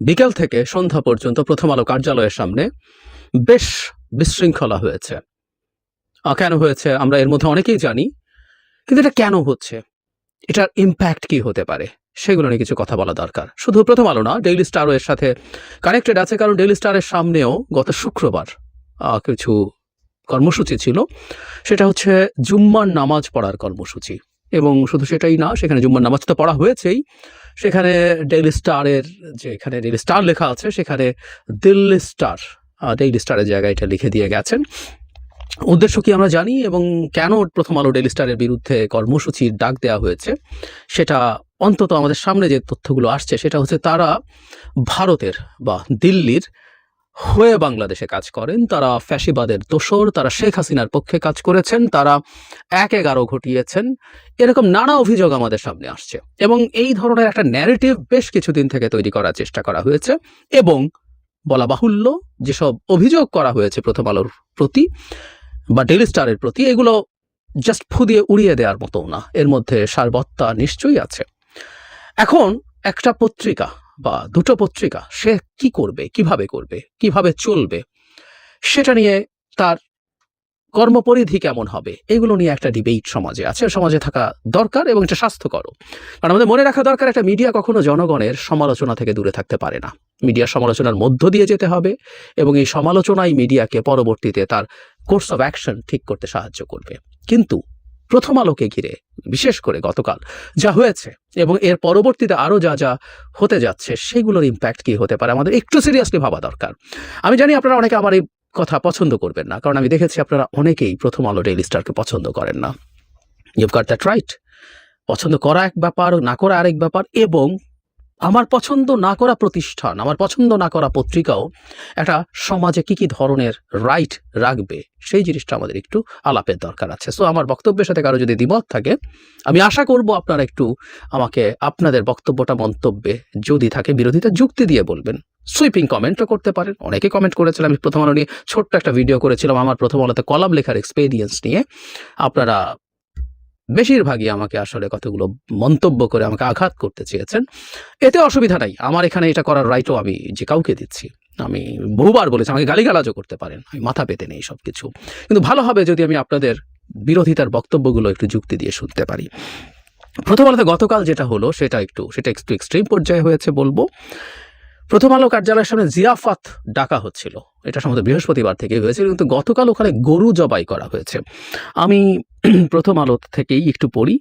বিকেল থেকে সন্ধ্যা পর্যন্ত প্রথম আলো কার্যালয়ের সামনে বেশ বিশৃঙ্খলা হয়েছে। কেন হয়েছে আমরা এর মধ্যে অনেকেই জানি, কিন্তু এটা কেন হচ্ছে? এটার ইম্প্যাক্ট কি হতে পারে? সেগুলো নিয়ে কিছু কথা বলা দরকার। শুধু প্রথম আলো না ডেইলি স্টারও এর সাথে কানেক্টেড আছে, কারণ ডেইলি স্টারের সামনেও গত শুক্রবার কিছু কর্মসূচি ছিল। সেটা হচ্ছে জুম্মার নামাজ পড়ার কর্মসূচি। এবং শুধু সেটাই না, সেখানে জুম্মার নামাজ তো পড়া হয়েছেই। সেখানে ডেইলি স্টারের যে এখানে ডেইলি স্টার লেখা আছে, সেখানে দিল্লি স্টার ডেইলি স্টারের জায়গায় এটা লিখে দিয়ে গেছেন। উদ্দেশ্য কি আমরা জানি এবং কেন প্রথম আলো ডেইলি স্টারের বিরুদ্ধে কর্মসূচির ডাক দেওয়া হয়েছে? সেটা অন্তত আমাদের সামনে যে তথ্যগুলো আসছে, সেটা হচ্ছে তারা ভারতের বা দিল্লির হয়ে বাংলাদেশে কাজ করেন, তারা ফ্যাসিবাদের দোসর তারা শেখ হাসিনার পক্ষে কাজ করেছেন, তারা এক এগারো ঘটিয়েছেন। এরকম নানা অভিযোগ আমাদের সামনে আসছে এবং এই ধরনের একটা ন্যারেটিভ বেশ কিছুদিন থেকে তৈরি করার চেষ্টা করা হয়েছে এবং বলা বাহুল্য যেসব অভিযোগ করা হয়েছে প্রথম আলোর প্রতি বা ডেলি স্টারের প্রতি, এগুলো জাস্ট ফু দিয়ে উড়িয়ে দেওয়ার মতো না। এর মধ্যে সারবত্তা নিশ্চয়ই আছে। এখন একটা পত্রিকা বা দুটো পত্রিকা সে কি করবে, কীভাবে করবে, কীভাবে চলবে, সেটা নিয়ে তার কর্মপরিধি কেমন হবে, এগুলো নিয়ে একটা ডিবেট সমাজে আছে। সমাজে থাকা দরকার এবং এটা স্বাস্থ্যকর। কারণ আমাদের মনে রাখা দরকার একটা মিডিয়া কখনো জনগণের সমালোচনা থেকে দূরে থাকতে পারে না। মিডিয়া সমালোচনার মধ্য দিয়ে যেতে হবে এবং এই সমালোচনাই মিডিয়াকে পরবর্তীতে তার কোর্স অফ অ্যাকশন ঠিক করতে সাহায্য করবে। কিন্তু প্রথম আলোকে ঘিরে, বিশেষ করে গতকাল যা হয়েছে এবং এর পরবর্তীতে আরও যা যা হতে যাচ্ছে, সেগুলোর ইম্প্যাক্ট কী হতে পারে আমাদের একটু সিরিয়াসলি ভাবা দরকার। আমি জানি আপনারা অনেকে আমার এই কথা পছন্দ করবেন না, কারণ আমি দেখেছি আপনারা অনেকেই প্রথম আলো ডেইলি স্টারকে পছন্দ করেন না। ইউভ গট দ্যাট রাইট পছন্দ করা এক ব্যাপার, না করা আরেক ব্যাপার এবং আমার পছন্দ না করা প্রতিষ্ঠান, আমার পছন্দ না করা পত্রিকাও একটা সমাজে কি কি ধরনের রাইট রাখবে, সেই জিনিসটা আমাদের একটু আলাপের দরকার আছে। সো আমার বক্তব্যের সাথে কারও যদি দ্বিমত থাকে, আমি আশা করব আপনারা একটু আমাকে আপনাদের বক্তব্যটা, মন্তব্যে যদি থাকে বিরোধিতা যুক্তি দিয়ে বলবেন। সুইপিং কমেন্টও করতে পারেন। অনেকে কমেন্ট করেছিলাম আমি প্রথম আলো নিয়ে ছোট্ট একটা ভিডিও করেছিলাম, আমার প্রথম আলোতে কলাম লেখার এক্সপেরিয়েন্স নিয়ে। আপনারা বেশিরভাগই আমাকে আসলে কতগুলো মন্তব্য করে আমাকে আঘাত করতে চেয়েছেন। এতে অসুবিধা নাই। আমার এখানে এটা করার রাইটও আমি যে কাউকে দিচ্ছি, আমি বহুবার বলেছি, আমাকে গালিগালাজও করতে পারেন, আমি মাথা পেতে নেই সব কিছু কিন্তু ভালো হবে যদি আমি আপনাদের বিরোধিতার বক্তব্যগুলো একটু যুক্তি দিয়ে শুনতে পারি। প্রথম আলোতে গতকাল যেটা হলো, সেটা একটু সেটা একটু এক্সট্রিম পর্যায়ে হয়েছে বলব। প্রথম আলো কার্যালয়ের সামনে জিয়াফাত ডাকা হচ্ছিল। এটা সম্ভবত বৃহস্পতিবার থেকে হয়েছিল, কিন্তু গতকাল ওখানে গরু জবাই করা হয়েছে। আমি প্রথম আলো থেকেই একটু পড়ি।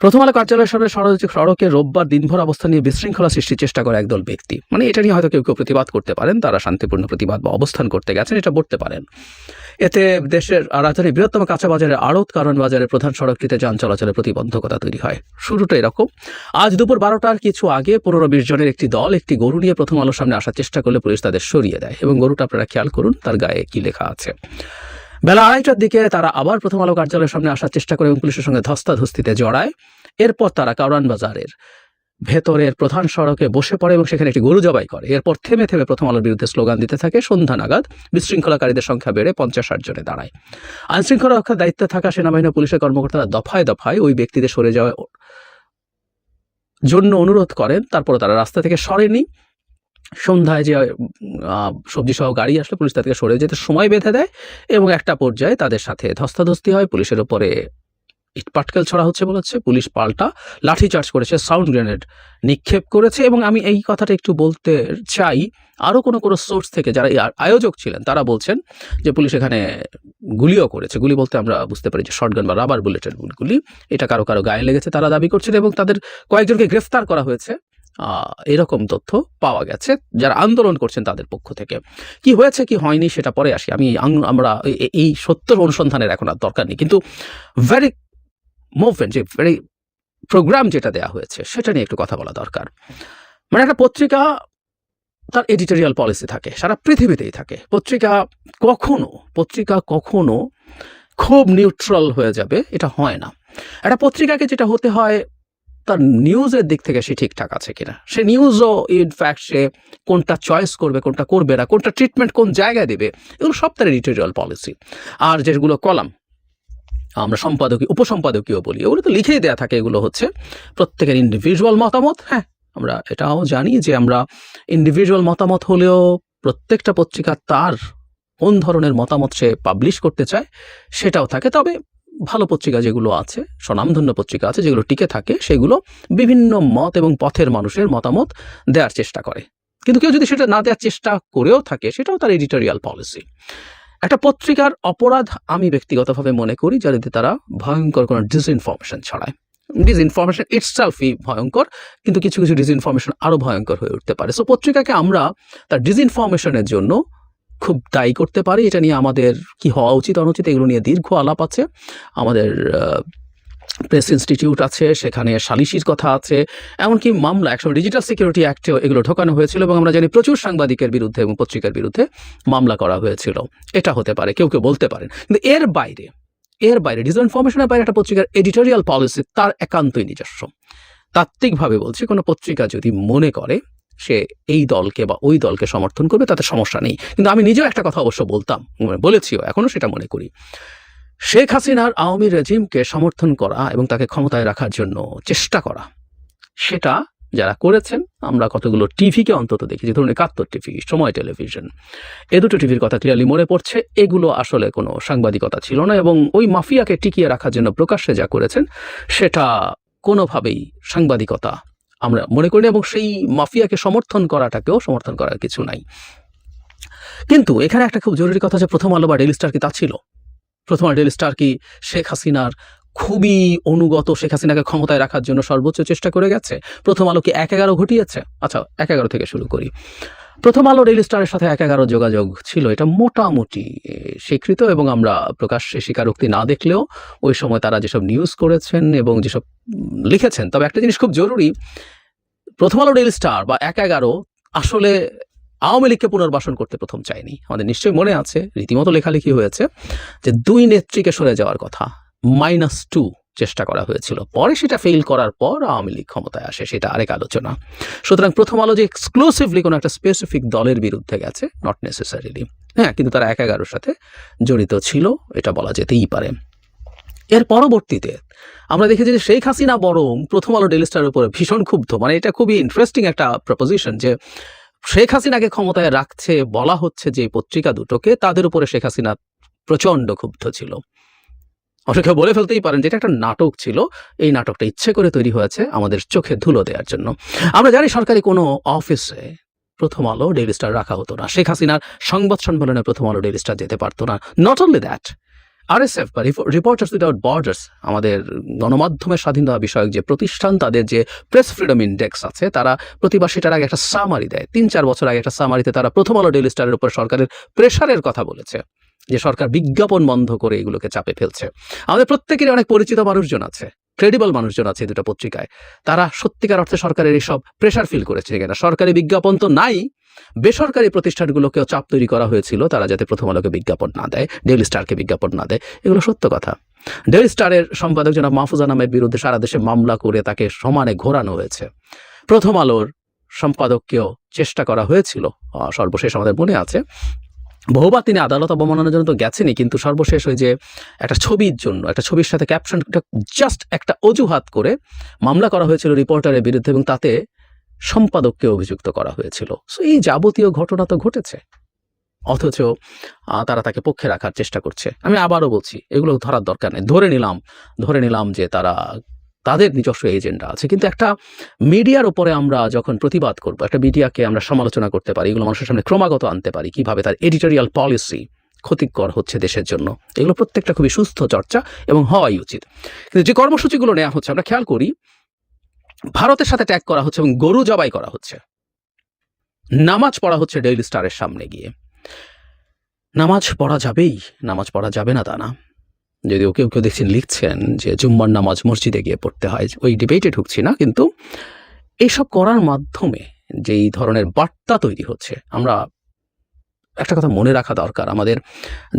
প্রথম আলো কার্যালয়ের সামনে সড়ক- রোববার দিনভর অবস্থান নিয়ে বিশৃঙ্খলা সৃষ্টির চেষ্টা করে একদল ব্যক্তি। মানে এটা নিয়ে হয়তো কেউ কেউ প্রতিবাদ করতে পারেন, তারা শান্তিপূর্ণ প্রতিবাদ বা অবস্থান করতে গেছেন, এটা বলতে পারেন। এতে দেশের রাজধানীর বৃহত্তম কাঁচা বাজারের আড়ত কারণ বাজারের প্রধান সড়কটিতে যান চলাচলের প্রতিবন্ধকতা তৈরি হয়। শুরুটা এরকম। আজ দুপুর বারোটার কিছু আগে পনেরো বিশ জনের একটি দল একটি গরু নিয়ে প্রথম আলোর সামনে আসার চেষ্টা করলে পুলিশ তাদের সরিয়ে দেয়। এবং গরুটা আপনারা খেয়াল করুন, তার গায়ে কি লেখা আছে। বেলা আড়াইটার দিকে তারা আবার প্রথম আলো কার্যালয়ের সামনে আসার চেষ্টা করে এবং পুলিশের সঙ্গে ধস্তাধস্তিতে জড়ায়। এরপর তারা কারওয়ান বাজারের ভেতরের প্রধান সড়কে বসে পড়ে এবং সেখানে একটি গরু জবাই করে। এরপর থেমে থেমে প্রথম আলোর বিরুদ্ধে স্লোগান দিতে থাকে, সন্ধ্যা নাগাদ বিশৃঙ্খলাকারীদের সংখ্যা বেড়ে পঞ্চাশ ষাট জনে দাঁড়ায়। আইনশৃঙ্খলা রক্ষার দায়িত্বে থাকা সেনাবাহিনী পুলিশের কর্মকর্তারা দফায় দফায় ওই ব্যক্তিদের সরে যাওয়ার জন্য অনুরোধ করেন তারপরে তারা রাস্তা থেকে সরেনি। সন্ধ্যায় যে সবজি সহ গাড়ি আসলে পুলিশ তাদেরকে সরে যেতে সময় বেঁধে দেয় এবং একটা পর্যায়ে তাদের সাথে ধস্তাধস্তি হয়। পুলিশের ওপরে ইট পাটকেল ছড়া হচ্ছে বলে হচ্ছে। পুলিশ পাল্টা লাঠিচার্জ করেছে, সাউন্ড গ্রেনেড নিক্ষেপ করেছে এবং আমি এই কথাটা একটু বলতে চাই, আরও কোনো কোনো সোর্স থেকে যারা আয়োজক ছিলেন, তারা বলছেন যে, পুলিশ এখানে গুলিও করেছে। গুলি বলতে আমরা বুঝতে পারি যে শর্টগান বা রাবার বুলেটের গুলি। এটা কারও কারও গায়ে লেগেছে, তারা দাবি করছেন এবং তাদের কয়েকজনকে গ্রেফতার করা হয়েছে। এরকম তথ্য পাওয়া গেছে, যারা আন্দোলন করছেন তাদের পক্ষ থেকে। কি হয়েছে, কি হয়নি সেটা পরে আসি। আমি আমরা এই সত্যর অনুসন্ধানের এখন আর দরকার নেই। কিন্তু ভেরি মুভমেন্ট যে ভেরি প্রোগ্রাম যেটা দেয়া হয়েছে, সেটা নিয়ে একটু কথা বলা দরকার। মানে একটা পত্রিকা তার এডিটোরিয়াল পলিসি থাকে, সারা পৃথিবীতেই থাকে। পত্রিকা কখনো পত্রিকা কখনো খুব নিউট্রাল হয়ে যাবে, এটা হয় না। একটা পত্রিকাকে যেটা হতে হয় তার নিউজের দিক থেকে সে ঠিকঠাক আছে কিনা? সে নিউজও ইনফ্যাক্ট সে কোনটা চয়েস করবে, কোনটা করবে না, কোনটা ট্রিটমেন্ট কোন জায়গায় দেবে, এগুলো সব তার এডিটোরিয়াল পলিসি আর যেগুলো কলাম আমরা সম্পাদকীয় উপসম্পাদকীয় বলি ওগুলো তো লিখেই দেওয়া থাকে, এগুলো হচ্ছে প্রত্যেকের ইন্ডিভিজুয়াল মতামত হ্যাঁ আমরা এটাও জানি যে আমরা ইন্ডিভিজুয়াল মতামত হলেও প্রত্যেকটা পত্রিকা তার কোন ধরনের মতামত সে পাবলিশ করতে চায়, সেটাও থাকে। তবে ভালো পত্রিকা যেগুলো আছে, স্বনামধন্য পত্রিকা আছে, যেগুলো টিকে থাকে, সেগুলো বিভিন্ন মত এবং পথের মানুষের মতামত দেওয়ার চেষ্টা করে। কিন্তু কেউ যদি সেটা না দেওয়ার চেষ্টা করেও থাকে, সেটাও তার এডিটোরিয়াল পলিসি একটা পত্রিকার অপরাধ আমি ব্যক্তিগতভাবে মনে করি, যাতে তারা ভয়ঙ্কর কোনো ডিসইনফরমেশন ছড়ায়। ডিসইনফরমেশন ইটসেলফই ভয়ঙ্কর, কিন্তু কিছু কিছু ডিসইনফরমেশন আরও ভয়ঙ্কর হয়ে উঠতে পারে। সো পত্রিকাকে আমরা তার ডিসইনফরমেশনের জন্য খুব দায়ী করতে পারি। এটা নিয়ে আমাদের কি হওয়া উচিত, অনুচিত, এগুলো নিয়ে দীর্ঘ আলাপ আছে। আমাদের প্রেস ইনস্টিটিউট আছে, সেখানে সালিশির কথা আছে, এমনকি মামলা, একসময় ডিজিটাল সিকিউরিটি অ্যাক্টেও এগুলো ঢোকানো হয়েছিল এবং আমরা জানি প্রচুর সাংবাদিকের বিরুদ্ধে এবং পত্রিকার বিরুদ্ধে মামলা করা হয়েছিল। এটা হতে পারে, কেউ কেউ বলতে পারেন। কিন্তু এর বাইরে এর বাইরে ডিসইনফরমেশনের বাইরে একটা পত্রিকার এডিটোরিয়াল পলিসি তার একান্তই নিজস্ব। তাত্ত্বিকভাবে বলছি, কোনো পত্রিকা যদি মনে করে সে এই দলকে বা ওই দলকে সমর্থন করবে, তাতে সমস্যা নেই। কিন্তু আমি নিজেও একটা কথা অবশ্য বলতাম বলেছিও, এখনও সেটা মনে করি। শেখ হাসিনার আওয়ামী রেজিমকে সমর্থন করা এবং তাকে ক্ষমতায় রাখার জন্য চেষ্টা করা, সেটা যারা করেছেন, আমরা কতগুলো টিভিকে অন্তত দেখেছি, ধরুন একাত্তর টিভি, সময় টেলিভিশন, এ দুটো টিভির কথা ক্লিয়ারলি মনে পড়ছে, এগুলো আসলে কোনো সাংবাদিকতা ছিল না এবং ওই মাফিয়াকে টিকিয়ে রাখার জন্য প্রকাশ্যে যা করেছেন, সেটা কোনোভাবেই সাংবাদিকতা আমরা মনে করি এবং সেই মাফিয়াকে সমর্থন করাটাকেও সমর্থন করার কিছু নাই। কিন্তু এখানে একটা খুব জরুরি কথা যে প্রথম আলো বা ডেলি স্টার কি তা ছিল? প্রথম আলো ডেলি স্টার কি শেখ হাসিনার খুবই অনুগত শেখ হাসিনাকে ক্ষমতায় রাখার জন্য সর্বোচ্চ চেষ্টা করে গেছে? প্রথম আলো কি এক এগারো ঘটিয়েছে? আচ্ছা এক এগারো থেকে শুরু করি। প্রথম আলো রেল স্টারের সাথে এক এগারো যোগাযোগ ছিল। এটা মোটামুটি স্বীকৃত এবং আমরা প্রকাশ্যে স্বীকারোক্তি না দেখলেও ওই সময় তারা যেসব নিউজ করেছেন এবং যেসব লিখেছেন, তবে একটা জিনিস খুব জরুরি, প্রথম আলো ডেইলি স্টার বা এক এগারো আসলে আওয়ামী লীগকে পুনর্বাসন করতে প্রথম চায়নি। আমাদের নিশ্চয়ই মনে আছে, রীতিমতো লেখালেখি হয়েছে যে দুই নেত্রীকে সরে যাওয়ার কথা মাইনাস টু চেষ্টা করা হয়েছিল। পরে সেটা ফেল করার পর আওয়ামী লীগ ক্ষমতায় আসে, সেটা আরেক আলোচনা। সুতরাং প্রথম আলো যে এক্সক্লুসিভলি কোনো একটা স্পেসিফিক দলের বিরুদ্ধে গেছে নট নেসেসারিলি হ্যাঁ কিন্তু তারা এক এগারোর সাথে জড়িত ছিল, এটা বলা যেতেই পারে। এর পরবর্তীতে আমরা দেখেছি যে শেখ হাসিনা বরং প্রথম আলো ডেলি স্টারের উপরে ভীষণ ক্ষুব্ধ। মানে এটা খুবই ইন্টারেস্টিং একটা প্রপোজিশন যে শেখ হাসিনাকে ক্ষমতায় রাখছে, বলা হচ্ছে যে পত্রিকা দুটোকে, তাদের উপরে শেখ হাসিনা প্রচণ্ড ক্ষুব্ধ ছিল। অনেকে বলে ফেলতেই পারেন যে এটা একটা নাটক ছিল। এই নাটকটা ইচ্ছে করে তৈরি হয়েছে আমাদের চোখে ধুলো দেওয়ার জন্য। আমরা জানি সরকারি কোনো অফিসে প্রথম আলো ডেইলি স্টার রাখা হতো না। শেখ হাসিনার সংবাদ সম্মেলনে প্রথম আলো ডেইলি স্টার যেতে পারতো না। নট অনলি দ্যাট আর আরএসএফ বা রিপোর্টার্স উইদাউট বর্ডার্স আমাদের গণমাধ্যমের স্বাধীনতা বিষয়ক যে প্রতিষ্ঠান, তাদের যে প্রেস ফ্রিডম ইন্ডেক্স আছে, তারা প্রতিবার সেটার আগে একটা সামারি দেয়। তিন চার বছর আগে একটা সামারিতে তারা প্রথম আলো ডেইলি স্টারের উপর সরকারের প্রেশারের কথা বলেছে। যে সরকার বিজ্ঞাপন বন্ধ করে এগুলোকে চাপে ফেলছে। আমাদের প্রত্যেকেরই অনেক পরিচিত মানুষজন আছে ক্রেডিবল মানুষজন আছে দুটো পত্রিকায়। তারা সত্যিকার অর্থে সরকারের এইসব প্রেশার ফিল করেছে কিনা সরকারি বিজ্ঞাপন তো নাই, বেসরকারি প্রতিষ্ঠানগুলোকেও চাপ তৈরি করা হয়েছিল, তারা যাতে প্রথম আলোকে বিজ্ঞাপন না দেয় ডেইলি স্টারকে বিজ্ঞাপন না দেয়, এগুলো সত্য কথা। ডেইলি স্টারের সম্পাদক জনাব মাহফুজা নামের বিরুদ্ধে সারা দেশে মামলা করে তাকে সমানে ঘোরানো হয়েছে। প্রথম আলোর সম্পাদককেও চেষ্টা করা হয়েছিল সর্বশেষ আমাদের মনে আছে। বহুবার তিনি আদালত অবমাননার জন্য তো গেছেনই, কিন্তু সর্বশেষ ওই যে একটা ছবির জন্য, একটা ছবির সাথে ক্যাপশন জাস্ট একটা অজুহাত করে মামলা করা হয়েছিল রিপোর্টারের বিরুদ্ধে এবং তাতে সম্পাদককে অভিযুক্ত করা হয়েছিল। সো এই যাবতীয় ঘটনা তো ঘটেছে। অথচ তারা তাকে পক্ষে রাখার চেষ্টা করছে। আমি আবারও বলছি, এগুলো ধরার দরকার নেই। ধরে নিলাম ধরে নিলাম যে তারা তাদের নিজস্ব এজেন্ডা আছে। কিন্তু একটা মিডিয়ার উপরে আমরা যখন প্রতিবাদ করব, একটা মিডিয়াকে আমরা সমালোচনা করতে পারি, এগুলো মানুষের সামনে ক্রমাগত আনতে পারি, কীভাবে তার এডিটোরিয়াল পলিসি ক্ষতিকর হচ্ছে দেশের জন্য, এগুলো প্রত্যেকটা খুবই সুস্থ চর্চা এবং হওয়াই উচিত। কিন্তু যে কর্মসূচিগুলো নেওয়া হচ্ছে, আমরা খেয়াল করি, ভারতের সাথে ট্যাগ করা হচ্ছে এবং গরু জবাই করা হচ্ছে। নামাজ পড়া হচ্ছে ডেইলি স্টারের সামনে গিয়ে। নামাজ পড়া যাবেই, নামাজ পড়া যাবে না তা না। যদিও কেউ কেউ দেখছেন, লিখছেন যে জুম্মার নামাজ মসজিদে গিয়ে পড়তে হয়, ওই ডিবেটে ঢুকছি না, কিন্তু এইসব করার মাধ্যমে যেই ধরনের বার্তা তৈরি হচ্ছে, আমরা একটা কথা মনে রাখা দরকার। আমাদের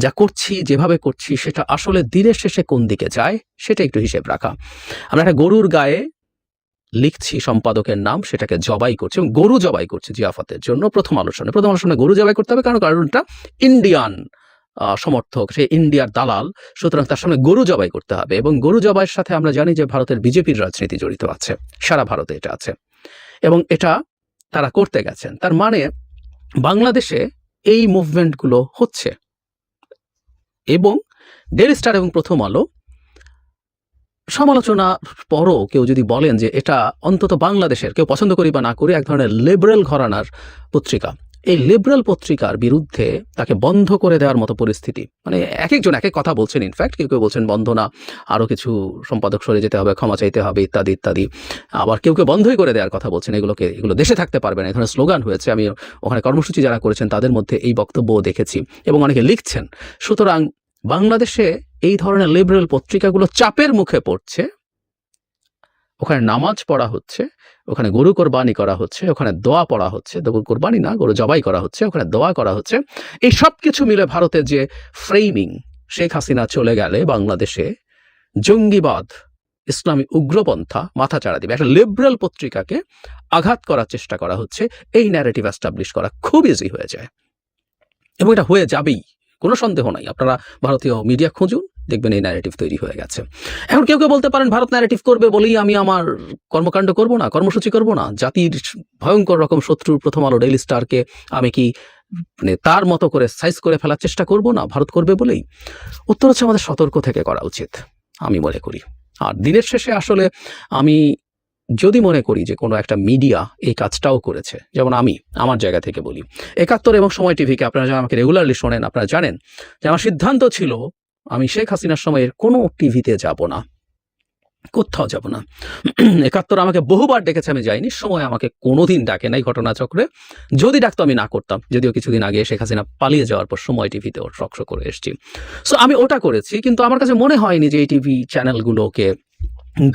যা করছি, যেভাবে করছি, সেটা আসলে দিনের শেষে কোন দিকে যায়, সেটা একটু হিসেব রাখা। আমরা একটা গরুর গায়ে লিখছি সম্পাদকের নাম, সেটাকে জবাই করছি এবং গরু জবাই করছি জিয়াফতের জন্য প্রথম আলোচনা প্রথম আলোচনা গরু জবাই করতে হবে, কারণ কারণটা ইন্ডিয়ান সমর্থক, সে ইন্ডিয়ার দালাল। সুতরাং তার সামনে গরু জবাই করতে হবে এবং গরু জবাইয়ের সাথে আমরা জানি যে ভারতের বিজেপির রাজনীতি জড়িত আছে। সারা ভারতে এটা আছে। এবং এটা তারা করতে গেছেন। তার মানে বাংলাদেশে এই মুভমেন্টগুলো হচ্ছে। এবং ডেলি স্টার এবং প্রথম আলো সমালোচনা পরও কেউ যদি বলেন যে এটা অন্তত বাংলাদেশের, কেউ পছন্দ করি বা না করি, এক ধরনের লিবারেল ঘরানার পত্রিকা। এই লিবারেল পত্রিকার বিরুদ্ধে তাকে বন্ধ করে দেওয়ার মতো পরিস্থিতি। মানে এক একজন এক এক কথা বলছেন ইনফ্যাক্ট কেউ কেউ বলছেন বন্ধ না আরও কিছু সম্পাদক সরে যেতে হবে, ক্ষমা চাইতে হবে, ইত্যাদি ইত্যাদি। আবার কেউ কেউ বন্ধই করে দেওয়ার কথা বলছেন, এগুলোকে, এগুলো দেশে থাকতে পারবে না এই ধরনের স্লোগান হয়েছে। আমি ওখানে কর্মসূচি যারা করেছেন, তাদের মধ্যে এই বক্তব্যও দেখেছি। এবং অনেকে লিখছেন, সুতরাং বাংলাদেশে এই ধরনের লিবারেল পত্রিকাগুলো চাপের মুখে পড়ছে, ওখানে নামাজ পড়া হচ্ছে ওখানে গরু কোরবানি করা হচ্ছে, ওখানে দোয়া পড়া হচ্ছে গরু কোরবানি না, গরু জবাই করা হচ্ছে, ওখানে দোয়া করা হচ্ছে। এই সব কিছু মিলে ভারতের যে ফ্রেমিং শেখ হাসিনা চলে গেলে বাংলাদেশে জঙ্গিবাদ, ইসলামী উগ্রপন্থা মাথা চাড়া দিবে। একটা লিবারেল পত্রিকাকে আঘাত করার চেষ্টা করা হচ্ছে, এই ন্যারেটিভ অ্যাস্টাবলিশ করা খুব ইজি হয়ে যায়। এবং এটা হয়ে যাবেই, কোনো সন্দেহ নাই। আপনারা ভারতীয় মিডিয়া খুঁজুন দেখবেন এই ন্যারেটিভ তৈরি হয়ে গেছে। এখন কেউ কেউ বলতে পারেন, ভারত ন্যারেটিভ করবে বলেই আমি আমার কর্মকাণ্ড করব না, কর্মসূচি করব না। জাতির ভয়ঙ্কর রকম শত্রুর প্রথম আলো ডেইলি স্টারকে আমি কি মানে তার মতো করে সাইজ করে ফেলার চেষ্টা করব না? ভারত করবে বলেই? উত্তর হচ্ছে আমাদের সতর্ক থেকে করা উচিত, আমি মনে করি। আর দিনের শেষে আসলে আমি যদি মনে করি যে কোনো একটা মিডিয়া এই কাজটাও করেছে, যেমন আমি আমার জায়গা থেকে বলি। একাত্তর এবং সময় টিভিকে আপনারা যারা আমাকে রেগুলারলি শোনেন, আপনারা জানেন যে আমার সিদ্ধান্ত ছিল আমি শেখ হাসিনার সময়ের কোনো টিভিতে যাব না। কোথাও যাব না। একাত্তর আমাকে বহুবার ডেকেছে, আমি যাইনি। সময় আমাকে কোনোদিন ডাকে নাই ঘটনাচক্রে। যদি ডাকতো, আমি না করতাম। যদিও কিছুদিন আগে শেখ হাসিনা পালিয়ে যাওয়ার পর সময় টিভিতে ওর শক্স করে এসেছি। সো আমি ওটা করেছি, কিন্তু আমার কাছে মনে হয়নি যে এই টিভি চ্যানেলগুলোকে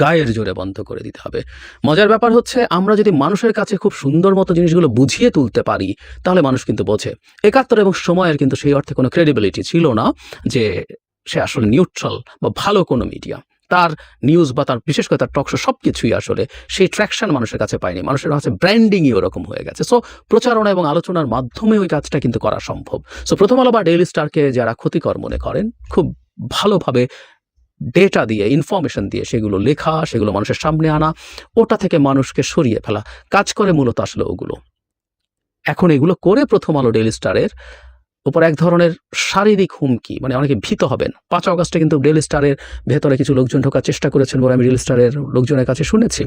গায়ের জোরে বন্ধ করে দিতে হবে। মজার ব্যাপার হচ্ছে, আমরা যদি মানুষের কাছে খুব সুন্দর মতো জিনিসগুলো বুঝিয়ে তুলতে পারি, তাহলে মানুষ কিন্তু বোঝে। একাত্তর এবং সময়ের কিন্তু সেই অর্থে কোনো ক্রেডিবিলিটি ছিল না যে সে আসলে নিউট্রাল বা ভালো কোনো মিডিয়া তার নিউজ বা তার বিশেষ করে তার টকশো সব কিছুই আসলে সেই ট্র্যাকশন মানুষের কাছে পায়নি। মানুষের কাছে ব্র্যান্ডিংই ওরকম হয়ে গেছে। সো প্রচারণা এবং আলোচনার মাধ্যমে ওই কাজটা কিন্তু করা সম্ভব। সো প্রথম আলো বা ডেইলি স্টারকে যারা ক্ষতিকর মনে করেন, খুব ভালোভাবে ডেটা দিয়ে ইনফরমেশন দিয়ে সেগুলো লেখা, সেগুলো মানুষের সামনে আনা, ওটা থেকে মানুষকে সরিয়ে ফেলা। কাজ করে মূলত আসলে ওগুলো। এখন এগুলো করে প্রথম আলো ডেইলি স্টারের উপর এক ধরনের শারীরিক হুমকি মানে অনেকে ভীত হবেন। পাঁচ অগস্টে কিন্তু ডেইলি স্টারের ভেতরে কিছু লোকজন ঢোকার চেষ্টা করেছেন বলে আমি ডেইলি স্টারের লোকজনের কাছে শুনেছি।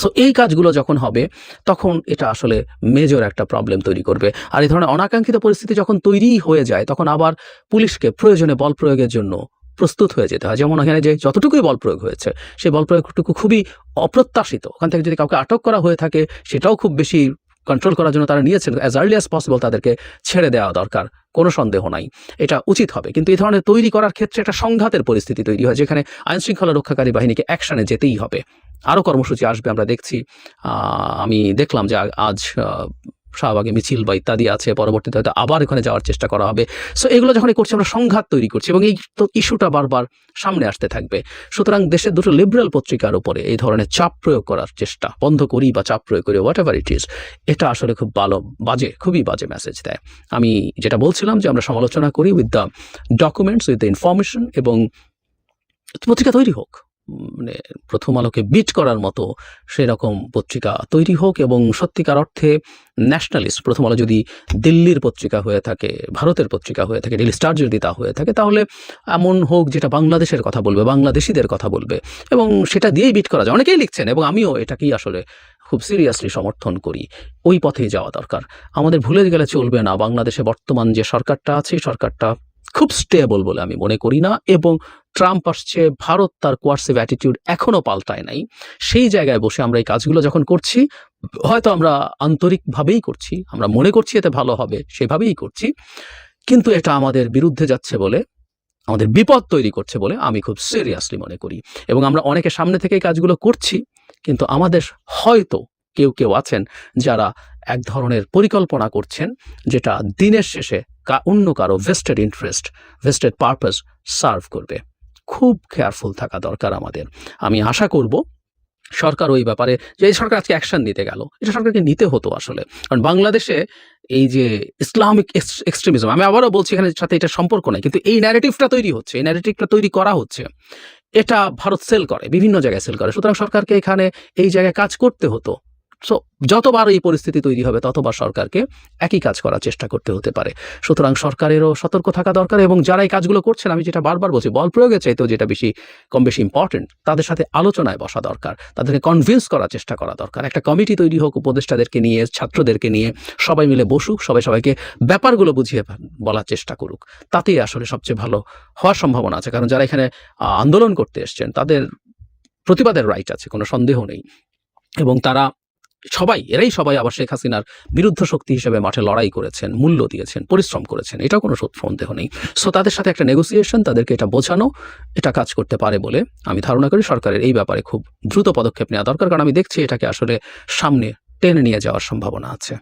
সো এই কাজগুলো যখন হবে, তখন এটা আসলে মেজর একটা প্রবলেম তৈরি করবে। আর এই ধরনের অনাকাঙ্ক্ষিত পরিস্থিতি যখন তৈরি হয়ে যায়, তখন আবার পুলিশকে প্রয়োজনে বল প্রয়োগের জন্য প্রস্তুত হয়ে যেতে হয়। যেমন এখানে যে যতটুকুই বল প্রয়োগ হয়েছে, সেই বল প্রয়োগটুকু খুবই অপ্রত্যাশিত। ওখান থেকে যদি কাউকে আটক করা হয়ে থাকে, সেটাও খুব বেশি কন্ট্রোল করার জন্য তারা নিয়েছেন অ্যাজ আর্লি অ্যাজ পসিবল তাদেরকে ছেড়ে দেওয়া দরকার, কোনো সন্দেহ নাই। এটা উচিত হবে। কিন্তু এই ধরনের তৈরি করার ক্ষেত্রে একটা সংঘাতের পরিস্থিতি তৈরি হয়, যেখানে আইনশৃঙ্খলা রক্ষাকারী বাহিনীকে অ্যাকশনে যেতেই হবে। আরও কর্মসূচি আসবে, আমরা দেখছি। আমি দেখলাম যে আজ শাহবাগে মিছিল বা ইত্যাদি আছে, পরবর্তীতে হয়তো আবার এখানে যাওয়ার চেষ্টা করা হবে। সো এগুলো যখন করছি, আমরা সংঘাত তৈরি করছি এবং এই ইস্যুটা বারবার সামনে আসতে থাকবে। সুতরাং দেশের দুটো লিবারেল পত্রিকার উপরে এই ধরনের চাপ প্রয়োগ করার চেষ্টা, বন্ধ করি বা চাপ প্রয়োগ করি হোয়াট এভার ইট ইজ এটা আসলে খুব ভালো, বাজে, খুবই বাজে মেসেজ দেয়। আমি যেটা বলছিলাম যে আমরা সমালোচনা করি with the documents with the information এবং পত্রিকা তৈরি হোক। মানে প্রথম আলোকে বিট করার মতো সেরকম পত্রিকা তৈরি হোক এবং সত্যিকার অর্থে ন্যাশনালিস্ট প্রথম আলো যদি দিল্লির পত্রিকা হয়ে থাকে, ভারতের পত্রিকা হয়ে থাকে ডেলি স্টার যদি তা হয়ে থাকে, তাহলে এমন হোক যেটা বাংলাদেশের কথা বলবে, বাংলাদেশিদের কথা বলবে এবং সেটা দিয়েই বিট করা যায়। অনেকেই লিখছেন এবং আমিও এটাকেই আসলে খুব সিরিয়াসলি সমর্থন করি। ওই পথেই যাওয়া দরকার। আমাদের ভুলে গেলে চলবে না। বাংলাদেশে বর্তমান যে সরকারটা আছে, সরকারটা খুব স্টেবল বলে আমি মনে করি না এবং ট্রাম্প আসছে, ভারত তার কোয়ার্সিভ অ্যাটিটিউড এখনও পাল্টায় নাই। সেই জায়গায় বসে আমরা এই কাজগুলো যখন করছি, হয়তো আমরা আন্তরিকভাবেই করছি, আমরা মনে করছি এতে ভালো হবে, সেভাবেই করছি। কিন্তু এটা আমাদের বিরুদ্ধে যাচ্ছে বলে, আমাদের বিপদ তৈরি করছে বলে আমি খুব সিরিয়াসলি মনে করি। এবং আমরা অনেকে সামনে থেকে কাজগুলো করছি, কিন্তু আমাদের হয়তো কেউ কেউ আছেন যারা এক ধরনের পরিকল্পনা করছেন, যেটা দিনের শেষে অন্য কারও vested interest vested purpose serve করবে। খুব কেয়ারফুল থাকা দরকার আমাদের। আমি আশা করব সরকার ওই ব্যাপারে যে সরকার আজকে অ্যাকশন নিতে গেল, এটা সরকারকে নিতে হতো আসলে। কারণ বাংলাদেশে এই যে ইসলামিক এক্সট্রিমিজম আমি আবারও বলছি এখানে সাথে এটা সম্পর্ক নাই, কিন্তু এই ন্যারেটিভটা তৈরি হচ্ছে, এই ন্যারেটিভটা তৈরি করা হচ্ছে। এটা ভারত সেল করে, বিভিন্ন জায়গায় সেল করে। সুতরাং সরকারকে এখানে এই জায়গায় কাজ করতে হতো। সো যতবার এই পরিস্থিতি তৈরি হবে, ততবার সরকারকে একই কাজ করার চেষ্টা করতে হতে পারে। সুতরাং সরকারেরও সতর্ক থাকা দরকার এবং যারা এই কাজগুলো করছেন, আমি যেটা বারবার বলছি, বল প্রয়োগের চাইতেও যেটা বেশি, কম বেশি ইম্পর্টেন্ট তাদের সাথে আলোচনায় বসা দরকার। তাদেরকে কনভিন্স করার চেষ্টা করা দরকার। একটা কমিটি তৈরি হোক, উপদেষ্টাদেরকে নিয়ে, ছাত্রদেরকে নিয়ে, সবাই মিলে বসুক, সবাই সবাইকে ব্যাপারগুলো বুঝিয়ে বলার চেষ্টা করুক। তাতেই আসলে সবচেয়ে ভালো হওয়ার সম্ভাবনা আছে। কারণ যারা এখানে আন্দোলন করতে এসছেন, তাদের প্রতিবাদের রাইট আছে, কোনো সন্দেহ নেই। এবং তারা সবাই, এরাই সবাই আবার শেখ হাসিনার বিরুদ্ধ শক্তি হিসেবে মাঠে লড়াই করেছেন, মূল্য দিয়েছেন, পরিশ্রম করেছেন। এটা কোনো সন্দেহ নেই সো তাদের সাথে একটা নেগোসিয়েশন তাদেরকে এটা বোঝানো, এটা কাজ করতে পারে বলে আমি ধারণা করি সরকারের এই ব্যাপারে খুব দ্রুত পদক্ষেপ নেওয়া দরকার, কারণ আমি দেখছি এটাকে আসলে সামনে টেনে নিয়ে যাওয়ার সম্ভাবনা আছে।